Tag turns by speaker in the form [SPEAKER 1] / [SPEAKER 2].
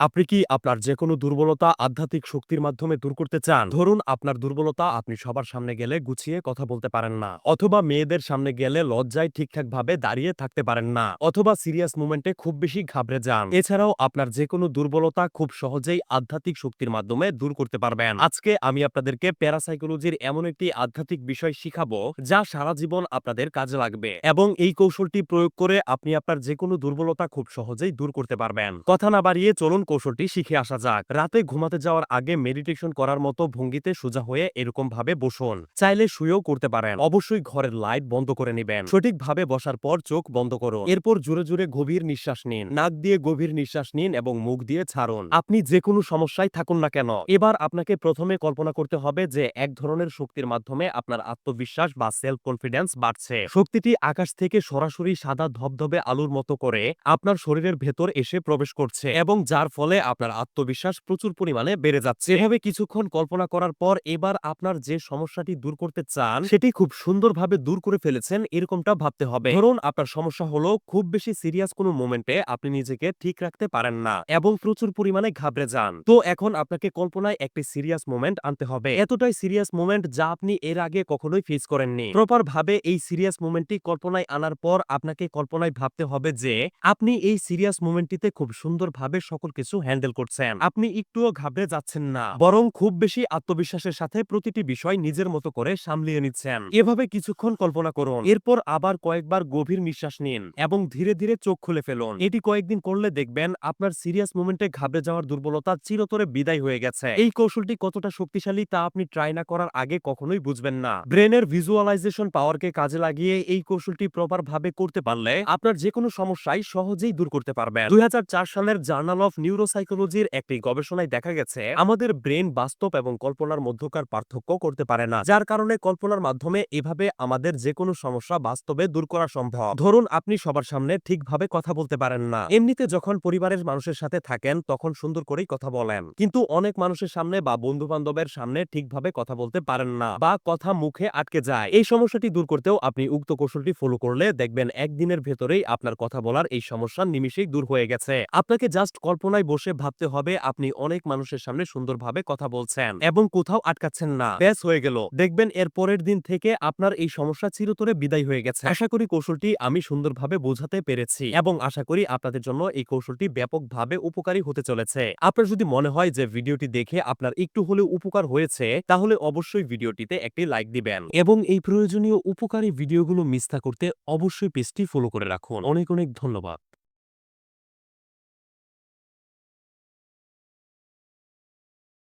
[SPEAKER 1] আপনি কি আপনার যেকোনো দুর্বলতা আধ্যাত্মিক শক্তির মাধ্যমে দূর করতে চান? ধরুন, আপনার দুর্বলতা আপনি সবার সামনে গেলে গুছিয়ে কথা বলতে পারেন না, অথবা মেয়েদের সামনে গেলে লজ্জায় ঠিকঠাক ভাবে দাঁড়িয়ে থাকতে পারেন না, অথবা সিরিয়াস মুমেন্টে খুব বেশি ঘাবড়ে যান। এছাড়াও আপনার যে কোনো দুর্বলতা খুব সহজেই আধ্যাত্মিক শক্তির মাধ্যমে দূর করতে পারবেন। আজকে আমি আপনাদেরকে প্যারাসাইকোলজির এমন একটি আধ্যাত্মিক বিষয় শিখাবো, যা সারা জীবন আপনাদের কাজে লাগবে এবং এই কৌশলটি প্রয়োগ করে আপনি আপনার যে কোনো দুর্বলতা খুব সহজেই দূর করতে পারবেন। কথা না বাড়িয়ে চলুন কৌশলটি শিখে আসা যাক। রাতে ঘুমাতে যাওয়ার আগে মেডিটেশন করার মতো ভঙ্গিতে সোজা হয়ে এরকম ভাবে বসুন। চাইলে শুয়েও করতে পারেন। অবশ্যই ঘরের লাইট বন্ধ করে নেবেন। সঠিকভাবে বসার পর চোখ বন্ধ করুন। এরপর জোরে জোরে গভীর নিঃশ্বাস নিন। নাক দিয়ে গভীর নিঃশ্বাস নিন এবং মুখ দিয়ে ছাড়ুন। আপনি যে কোনো সমস্যায় থাকুন না কেন। এবার আপনাকে প্রথমে কল্পনা করতে হবে যে এক ধরনের শক্তির মাধ্যমে আপনার আত্মবিশ্বাস বা সেলফ কনফিডেন্স বাড়ছে। শক্তিটি আকাশ থেকে সরাসরি সাদা ধবধবে আলুর মতো করে আপনার শরীরের ভেতর এসে প্রবেশ করছে এবং যার ফলে আপনার আত্মবিশ্বাস প্রচুর পরিমাণে বেড়ে যাচ্ছে। এভাবে কিছুক্ষণ কল্পনা করার পর এবার আপনার যে সমস্যাটি দূর করতে চান সেটি খুব সুন্দরভাবে দূর করে ফেলেছেন এরকমটা ভাবতে হবে। ধরুন আপনার সমস্যা হলো খুব বেশি সিরিয়াস কোনো মোমেন্টে আপনি নিজেকে ঠিক রাখতে পারেন না এবং প্রচুর পরিমাণে ঘাবড়ে যান। তো এখন আপনাকে কল্পনায় একটি সিরিয়াস মোমেন্ট আনতে হবে। এতটাই সিরিয়াস মোমেন্ট যা আপনি এর আগে কখনোই ফেস করেননি। প্রপার ভাবে এই সিরিয়াস মোমেন্টটি কল্পনায় আনার পর আপনাকে কল্পনায় ভাবতে হবে যে আপনি এই সিরিয়াস মোমেন্টটিতে খুব সুন্দরভাবে সকল কিছু হ্যান্ডেল করছেন। আপনি একটুও ঘাবড়ে যাচ্ছেন না, বরং খুব বেশি আত্মবিশ্বাসের সাথে প্রতিটি বিষয় নিজের মতো করে সামলিয়ে নিচ্ছেন। এভাবে কিছুক্ষণ কল্পনা করুন, এরপর আবার কয়েকবার গভীর নিঃশ্বাস নিন এবং ধীরে ধীরে চোখ খুলে ফেলুন। এটি কয়েকদিন করলে দেখবেন আপনার সিরিয়াস মোমেন্টে ঘাবড়ে যাওয়ার দুর্বলতা চিরতরে বিদায় হয়ে গেছে। এই কৌশলটি কতটা শক্তিশালী তা আপনি ট্রাই না করার আগে কখনোই বুঝবেন না। ব্রেনের ভিজুয়ালাইজেশন পাওয়ারকে কাজে লাগিয়ে এই কৌশলটি প্রপার ভাবে করতে পারলে আপনার যে কোনো সমস্যাই সহজেই দূর করতে পারবেন। দুই হাজার চার সালের জার্নাল অফ নিউরোসাইকোলজির একটি গবেষণায় দেখা গেছে, আমাদের ব্রেন বাস্তব এবং কল্পনার মধ্যকার পার্থক্য করতে পারে না, যার কারণে কল্পনার মাধ্যমে এভাবে আমাদের যে কোনো সমস্যা বাস্তবে দূর করা সম্ভব। ধরুন, আপনি সবার সামনে ঠিকভাবে কথা বলতে পারেন না। এমনিতে যখন পরিবারের মানুষের সাথে থাকেন, তখন সুন্দর করেই কথা বলেন। কিন্তু অনেক মানুষের সামনে বা বন্ধু বান্ধবের সামনে ঠিকভাবে কথা বলতে পারেন না বা কথা মুখে আটকে যায়। এই সমস্যাটি দূর করতেও আপনি উক্ত কৌশলটি ফলো করলে দেখবেন, একদিনের ভেতরেই আপনার কথা বলার এই সমস্যা নিমিশেই দূর হয়ে গেছে। আপনাকে জাস্ট কল্পনায় বসে ভাবতে হবে আপনি অনেক মানুষের সামনে সুন্দরভাবে কথা বলছেন এবং কোথাও আটকাচ্ছেন না। ব্যাস হয়ে গেল। দেখবেন এর পরের দিন থেকে আপনার এই সমস্যা চিরতরে বিদায় হয়ে গেছে। আশা করি কৌশলটি আমি সুন্দরভাবে বোঝাতে পেরেছি এবং আশা করি আপনাদের জন্য এই কৌশলটি ব্যাপকভাবে উপকারী হতে চলেছে। আপনার যদি মনে হয় যে ভিডিওটি দেখে আপনার একটু হলেও উপকার হয়েছে, তাহলে অবশ্যই ভিডিওটিতে একটি লাইক দিবেন এবং এই প্রয়োজনীয় উপকারী ভিডিওগুলো মিস না করতে অবশ্যই পেজটি ফলো করে রাখুন। অনেক অনেক ধন্যবাদ।